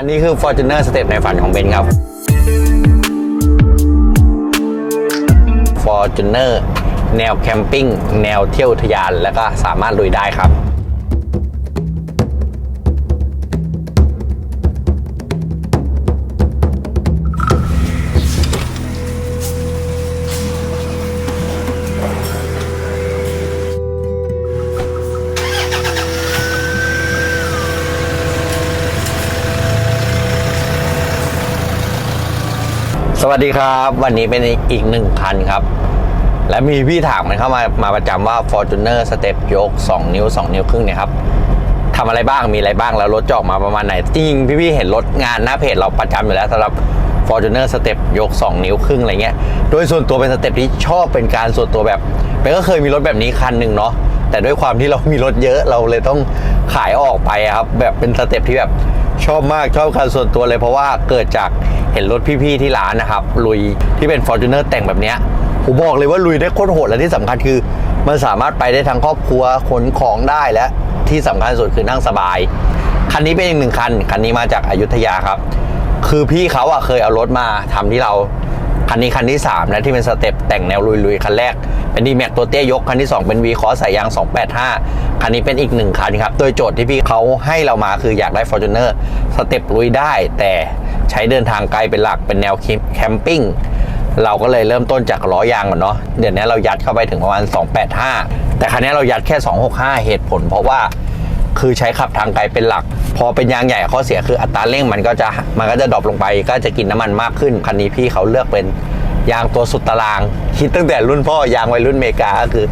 อันนี้คือ Fortuner Step ในฝันของเบนครับ Fortuner แนวแคมปิ้ง แนวเที่ยวทยาน แล้วก็สามารถลุยได้ครับ วัสดีครับ วันนี้เป็นอีกหนึ่งคันครับ และมีพี่ถามกันเข้ามามาประจำว่า Fortuner Step ยก 2 นิ้ว 2 นิ้วครึ่งเนี่ยครับทำอะไรบ้างมีอะไรบ้างแล้วรถจะออกมาประมาณไหน จริงพี่ๆเห็นรถงานหน้าเพจเราประจำอยู่แล้วสำหรับ Fortuner Step ยก 2 นิ้วครึ่งอะไรเงี้ยโดยส่วนตัวเป็นสเต็ปที่ชอบเป็นการส่วนตัวแบบเป็นก็เคยมีรถแบบนี้คันหนึ่งเนาะแต่ด้วยความที่เรามีรถเยอะเราเลยต้องขายออกไปครับแบบเป็นสเต็ปที่แบบชอบมากชอบคันส่วนตัวเลยเพราะว่าเกิดจาก เห็นรถพี่ๆที่ร้านนะครับ ลุยที่เป็น f o r t u n e r แต่งแบบเนี้ยผมบอกเลยว่าลุยได้โคตรโหดและที่สำคัญคือ มันสามารถไปได้ทั้งครอบครัวขนของได้และที่สำคัญสุดคือนั่งสบาย คันนี้เป็นอีกหนึ่งคัน คันนี้มาจากอายุทยาครับ คือพี่เขาอะเคยเอารถมาทำที่เรา คันนี้คันที่3นะที่เป็นสเต็ปแต่งแนวลุยๆ คันแรก เป็นดีแม็กตัวเตี้ยยก คันที่ 2 เป็น V คอสายยาง 285 คันนี้เป็นอีกหนึ่งคันครับ โดยโจทย์ที่พี่เขาให้เรามาคืออยากได้ Fortuner สเต็ปลุยได้ แต่ใช้เดินทางไกลเป็นหลักเป็นแนวแคมปิ้งเราก็เลยเริ่มต้นจากล้อยางก่อนเนาะเดี๋ยวนี้เรายัดเข้าไปถึงประมาณ 285 แต่คันนี้เรายัดแค่ 265 เหตุผล เพราะว่า คือใช้ขับทางไกลเป็นหลัก พอเป็นยางใหญ่ข้อเสียคืออัตราเร่งมันก็จะมันก็จะดรอปลงไป ก็จะกินน้ำมันมากขึ้นคันนี้พี่เขาเลือกเป็นยางตัวสุดตาราง คิดตั้งแต่รุ่นพ่อยางวัยรุ่นเมกาก็คือ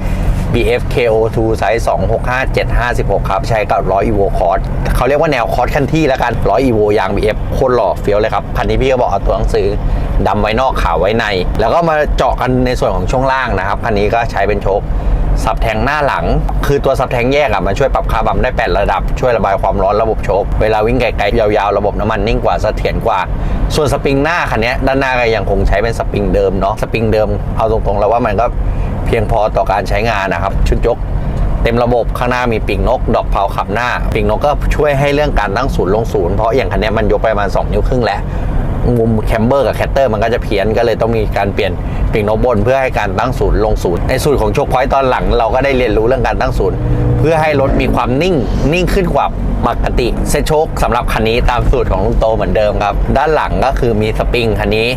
BF KO2 ไซส์265 756 ครับ ใช้กับ100 Evo Cross เขาเรียกว่าแนวคอร์สคันที่แล้วกัน100 Evo ยาง BF โคตรหล่อเฟี้ยวเลยครับ คันนี้พี่ก็บอกเอาตัวหนังสือดำไว้นอกขาวไว้ใน แล้วก็มาเจาะกันในส่วนของช่วงล่างนะครับ คันนี้ก็ใช้เป็นโชค สับแทงหน้าหลัง คือตัวสับแทงแยกอะมันช่วยปรับคาร์บัมได้ 8 ระดับ ช่วยระบายความร้อนระบบโชคเวลาวิ่งไกลๆยาวๆ ระบบน้ำมันนิ่งกว่าเสถียรกว่า ส่วนสปริงหน้าคันนี้ด้านหน้าก็ยังคงใช้เป็นสปริงเดิมเนาะสปริงเดิมเอาตรงๆแล้วว่ามันก็เพียงพอต่อการใช้งานนะครับ ชุดยกเต็มระบบข้างหน้ามีปีกนก ดอกเพาขับหน้าปีกนกก็ช่วยให้เรื่องการตั้งศูนย์ลงศูนย์เพราะอย่างคันนี้มันยกไปประมาณ2นิ้วครึ่งแล้ว มุมแคมเบอร์กับแคตเตอร์มันก็จะเพี้ยนก็เลยต้องมีการเปลี่ยนปีกนกบน เพื่อให้การตั้งศูนย์ลงศูนย์ในสูตรของโชคพอยต์ตอนหลังเราก็ได้เรียนรู้เรื่องการตั้งศูนย์เพื่อให้รถมีความนิ่งนิ่งขึ้นกว่าปกติเซตโชคสำหรับคันนี้ตามสูตรของลุงโตเหมือนเดิมครับ ด้านหลังก็คือมีสปริงคันนี้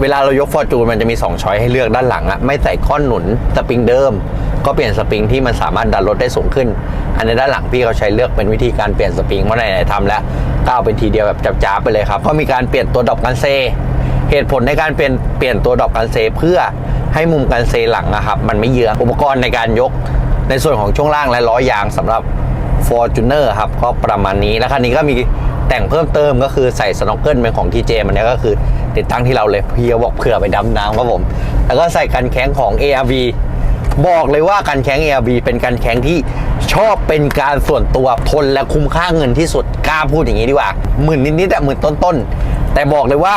เวลาเรายกฟอร์จูนมันจะมี 2 ช้อยให้เลือกด้านหลังอะไม่ใส่ข้อนหนุนสปริงเดิม ก็เปลี่ยนสปริงที่มันสามารถดันรถได้สูงขึ้น อันในด้านหลังพี่เขาใช้เลือกเป็นวิธีการเปลี่ยนสปริงเมื่อไหร่ๆทำแล้วก็เอาเป็นทีเดียวแบบจ้าบๆไปเลยครับ ก็มีการเปลี่ยนตัวดอกกันเซ เหตุผลในการเปลี่ยนเปลี่ยนตัวดอกกันเซ เพื่อให้มุมกันเซหลังนะครับ มันไม่เยื้องอุปกรณ์ในการยกในส่วนของช่วงล่างและล้อยางสำหรับ Fortuner ครับก็ประมาณนี้แล้วคันนี้ก็มีแต่งเพิ่มเติมก็คือใส่สโนว์เกิลเป็นของ TJ มันนี้ก็คือติดตั้งที่เราเลยพี่บอกเผื่อไปดำน้ำครับผม แล้วก็ใส่กันแข้งของ ARV บอกเลยว่ากันแข้ง ARV เป็นกันแข้งที่ชอบเป็นการส่วนตัวทนและคุ้มค่าเงินที่สุดกล้าพูดอย่างนี้ดีกว่าหมื่นนิดๆแต่หมื่นต้นๆแต่บอกเลยว่า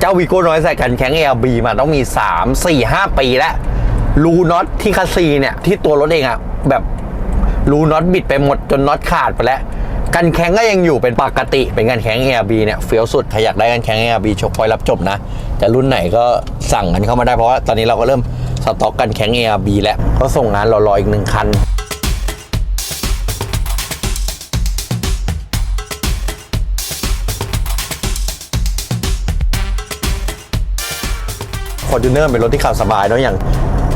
เจ้าวีโก้น้อยใส่กันแข้ง ARV มาต้องมี 3 4 5 ปีแล้วรูน็อตที่คัสซีเนี่ยที่ตัวรถเองอะแบบรูน็อตบิดไปหมดจนน็อตขาดไปแล้วกันแข้งก็ยังอยู่เป็นปกติ เป็นกันแข้ง ARB เนี่ยเฟี้ยวสุดใครอยากได้กันแข้ง ARB ชกพอยรับจบนะ แต่รุ่นไหนก็สั่งกันเข้ามาได้เพราะว่าตอนนี้เราก็เริ่ม สต็อกกันแข้ง ARB แล้วก็ส่งงานรอๆอีกหนึ่งคันฟอร์จูเนอร์เป็นรถที่ขับสบายเนอะอย่าง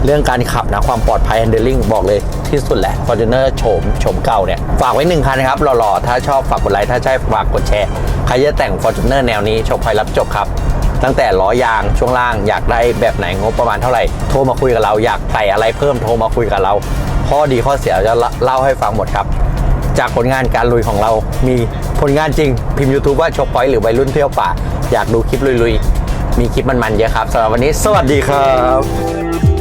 เรื่องการขับนะความปลอดภัย handling บอกเลยที่สุดแหละฟอร์จูเนอร์โฉมโฉมเก่าเนี่ย ฝากไว้หนึ่งคันนะครับหล่อๆ ถ้าชอบฝากกดไลค์ ถ้าใช่ฝากกดแชร์ ใครจะแต่งฟอร์จูเนอร์แนวนี้โฉมภัยรับจบครับ ตั้งแต่ล้อยางช่วงล่างอยากได้แบบไหนงบประมาณเท่าไหร่โทรมาคุยกับเราอยากใส่อะไรเพิ่มโทรมาคุยกับเรา ข้อดีข้อเสียจะเล่าให้ฟังหมดครับ จากผลงานการลุยของเรา มีผลงานจริง พิมพ์ YouTube ว่าชกพอยต์หรือวัยรุ่นเที่ยวป่า อยากดูคลิปลุยๆ มีคลิปมันๆเยอะครับสำหรับวันนี้ สวัสดีครับ